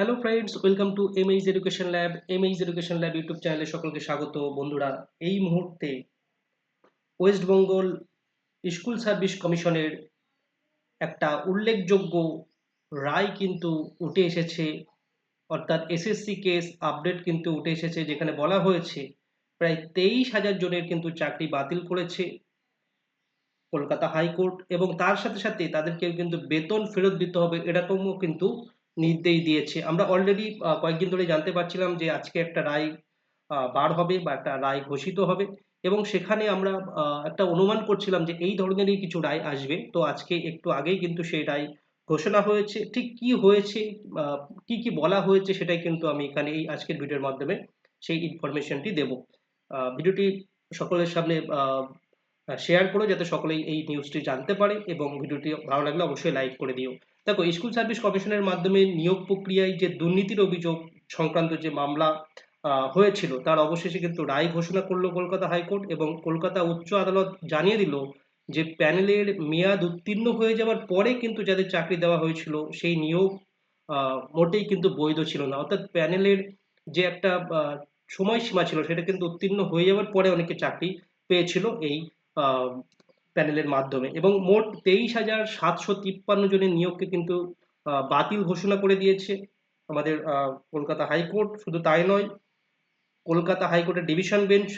Hello friends welcome to M H education lab M H education lab YouTube চ্যানেলে সকলকে স্বাগত। বন্ধুরা, এই মুহূর্তে ওয়েস্ট বেঙ্গল স্কুল সার্ভিস কমিশনের একটা উল্লেখযোগ্য রায় কিন্তু উঠে এসেছে। অর্থাৎ এসএসসি কেস আপডেট কিন্তু উঠে এসেছে, যেখানে বলা হয়েছে, প্রায় তেইশ হাজার জনের কিন্তু চাকরি বাতিল করেছে কলকাতা হাইকোর্ট এবং তার সাথে সাথে তাদেরকে কিন্তু বেতন ফেরত দিতে হবে, এরকমও কিন্তু নির্দেশ দিয়েছে। আমরা অলরেডি কয়েকদিন ধরে জানতে পারছিলাম যে আজকে একটা রায় বার হবে বা একটা রায় ঘোষিত হবে এবং সেখানে আমরা একটা অনুমান করছিলাম যে এই ধরনেরই কিছু রায় আসবে। তো আজকে একটু আগেই কিন্তু সেই রায় ঘোষণা হয়েছে। ঠিক কি হয়েছে কি কি বলা হয়েছে সেটাই কিন্তু আমি এখানে এই আজকের ভিডিওর মাধ্যমে সেই ইনফরমেশনটি দেব। ভিডিওটি সকলের সামনে শেয়ার করো যাতে সকলেই এই নিউজটি জানতে পারে এবং ভিডিওটি ভালো লাগলে অবশ্যই লাইক করে দিও। দেখো, স্কুল সার্ভিস কমিশনের মাধ্যমে নিয়োগ প্রক্রিয়ায় যে দুর্নীতির অভিযোগ সংক্রান্ত যে মামলা হয়েছিল, তার অবশেষে কিন্তু রায় ঘোষণা করল কলকাতা হাইকোর্ট এবং কলকাতা উচ্চ আদালত জানিয়ে দিল যে প্যানেলের মেয়াদ উত্তীর্ণ হয়ে যাওয়ার পরে কিন্তু যাদের চাকরি দেওয়া হয়েছিল, সেই নিয়োগ মোটেই কিন্তু বৈধ ছিল না। অর্থাৎ প্যানেলের যে একটা সময়সীমা ছিল, সেটা কিন্তু উত্তীর্ণ হয়ে যাওয়ার পরে অনেকে চাকরি পেয়েছিল এই প্যানেলের মাধ্যমে এবং মোট তেইশ হাজার সাতশো তিপ্পান্ন জনের নিয়োগকে কিন্তু বাতিল ঘোষণা করে দিয়েছে আমাদের কলকাতা হাইকোর্ট। শুধু তাই নয়, কলকাতা হাইকোর্টের ডিভিশন বেঞ্চ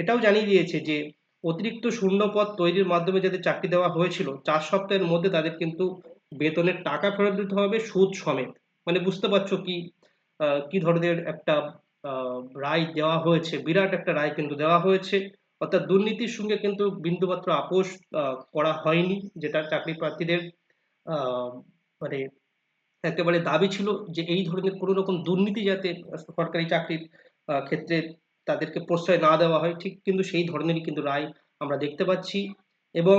এটাও জানিয়ে দিয়েছে যে, অতিরিক্ত শূন্যপদ তৈরির মাধ্যমে যাদের চাকরি দেওয়া হয়েছিল, চার সপ্তাহের মধ্যে তাদের কিন্তু বেতনের টাকা ফেরত দিতে হবে, সুদ সমেত। মানে বুঝতে পারছ কি কি ধরনের একটা রায় দেওয়া হয়েছে, বিরাট একটা রায় কিন্তু দেওয়া হয়েছে। অর্থাৎ দুর্নীতির সঙ্গে কিন্তু বিন্দুমাত্র আপোষ করা হয়নি, যেটা চাকরি প্রার্থীদের মানে একেবারে দাবি ছিল যে এই ধরনের কোনো রকম দুর্নীতি যাতে সরকারি চাকরির ক্ষেত্রে তাদেরকে প্রশ্রয় না দেওয়া হয়, ঠিক কিন্তু সেই ধরনেরই কিন্তু রায় আমরা দেখতে পাচ্ছি এবং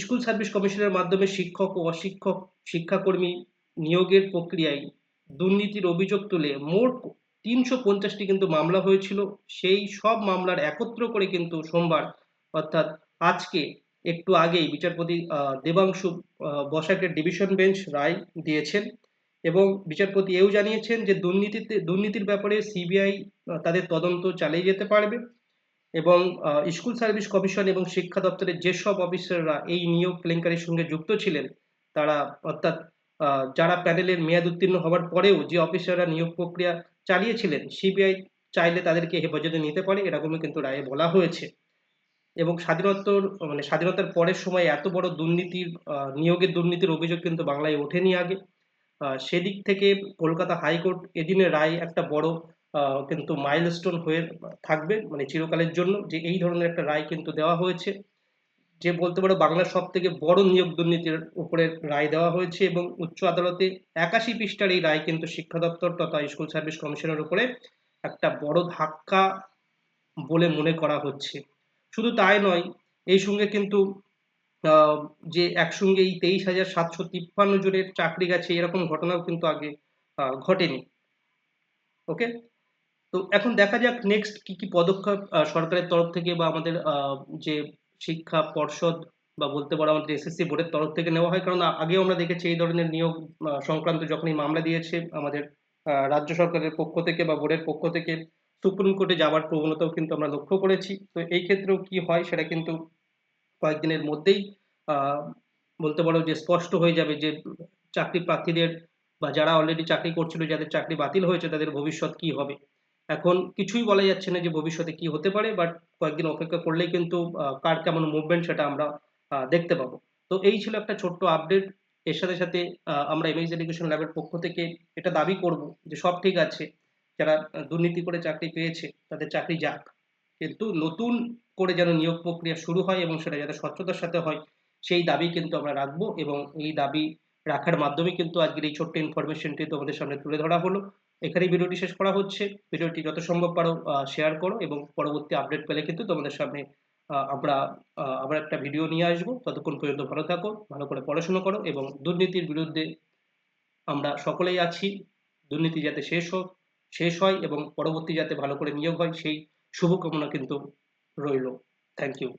স্কুল সার্ভিস কমিশনের মাধ্যমে শিক্ষক ও অশিক্ষক শিক্ষাকর্মী নিয়োগের প্রক্রিয়ায় দুর্নীতির অভিযোগ তুলে মোট তিনশো পঞ্চাশটি কিন্তু মামলা হয়েছিল। সেই সব মামলার একত্র করে কিন্তু সোমবার, অর্থাৎ আজকে একটু আগেই বিচারপতি দেবাংশু বসাকের ডিভিশন বেঞ্চ রায় দিয়েছেন এবং বিচারপতি এও জানিয়েছেন যে দুর্নীতিতে, দুর্নীতির ব্যাপারে সিবিআই তাদের তদন্ত চালিয়ে যেতে পারবে এবং স্কুল সার্ভিস কমিশন এবং শিক্ষা দপ্তরের যেসব অফিসাররা এই নিয়োগ কেলেঙ্কারির সঙ্গে যুক্ত ছিলেন, তারা, অর্থাৎ যারা প্যানেলের মেয়াদ উত্তীর্ণ হওয়ার পরেও যে অফিসাররা নিয়োগ প্রক্রিয়া চালিয়েছিলেন। সিবিআই চাইলে তাদেরকে হেফাজতে নিতে পারে, এরকমই কিন্তু রায়ে বলা হয়েছে। এবং স্বাধীনোত্তর মানে স্বাধীনতার পরের সময় এত বড় দুর্নীতির নিয়োগের দুর্নীতির অভিযোগ কিন্তু বাংলায় ওঠেনি আগে। সেদিক থেকে কলকাতা হাইকোর্ট এদিনের রায় একটা বড় কিন্তু মাইলস্টোন হয়ে থাকবে মানে চিরকালের জন্য যে এই ধরনের একটা রায় কিন্তু দেওয়া হয়েছে। যে বলতে পারো বাংলার সব থেকে বড় নিয়োগ দুর্নীতির উপরে রায় দেওয়া হয়েছে এবং উচ্চ আদালতে একাশি পৃষ্ঠার এই রায় কিন্তু শিক্ষা দপ্তর তথা স্কুল সার্ভিস কমিশনের উপরে একটা বড় ধাক্কা বলে মনে করা হচ্ছে। শুধু তাই নয়, এই সঙ্গে কিন্তু যে একসঙ্গে এই তেইশ হাজার সাতশো তিপ্পান্ন জনের চাকরি গেছে, এরকম ঘটনাও কিন্তু আগে ঘটেনি। ওকে তো এখন দেখা যাক নেক্সট কি কি পদক্ষেপ সরকারের তরফ থেকে বা আমাদের যে শিক্ষা পর্ষদ বা বলতে পারো আমাদের এসএসসি বোর্ডের তরফ থেকে নেওয়া হয়। কারণ আগেও আমরা দেখেছি এই ধরনের নিয়োগ সংক্রান্ত যখনই মামলা দিয়েছে আমাদের রাজ্য সরকারের পক্ষ থেকে বা বোর্ডের পক্ষ থেকে, সুপ্রিম কোর্টে যাওয়ার প্রবণতাও কিন্তু আমরা লক্ষ্য করেছি। তো এই ক্ষেত্রেও কি হয় সেটা কিন্তু কয়েকদিনের মধ্যেই বলতে পারো যে স্পষ্ট হয়ে যাবে যে চাকরি প্রার্থীদের বা যারা অলরেডি চাকরি করছিল, যাদের চাকরি বাতিল হয়েছে, তাদের ভবিষ্যৎ কি হবে। এখন কিছুই বলা যাচ্ছে না যে ভবিষ্যতে কি হতে পারে বাট কয়েকদিন অপেক্ষা করলেই কিন্তু কার কেমন মুভমেন্ট সেটা আমরা দেখতে পাবো। তো এই ছিল একটা ছোট্ট আপডেট এর সাথে সাথে আমরা এমএইচ এডুকেশন ল্যাবের পক্ষ থেকে এটা দাবি করব যে সব ঠিক আছে। যারা দুর্নীতি করে চাকরি পেয়েছে, তাদের চাকরি যাক। কিন্তু নতুন করে যেন নিয়োগ প্রক্রিয়া শুরু হয় এবং সেটা যাতে স্বচ্ছতার সাথে হয়, সেই দাবি কিন্তু আমরা রাখব এবং এই দাবি রাখার মাধ্যমে কিন্তু আজকের এই ছোট্ট ইনফরমেশনটি তোমাদের সামনে তুলে ধরা হলো। এখানেই ভিডিওটি শেষ করা হচ্ছে। ভিডিওটি যত সম্ভব পারো শেয়ার করো এবং পরবর্তী আপডেট পেলে কিন্তু তোমাদের সামনে আমরা আবার একটা ভিডিও নিয়ে আসব। ততক্ষণ পর্যন্ত ভালো থাকো, ভালো করে পড়াশোনা করো এবং দুর্নীতির বিরুদ্ধে আমরা সকলেই আছি। দুর্নীতি যাতে শেষ হোক, শেষ হয় এবং পরবর্তী যাতে ভালো করে নিয়োগ হয়, সেই শুভকামনা কিন্তু রইল। Thank you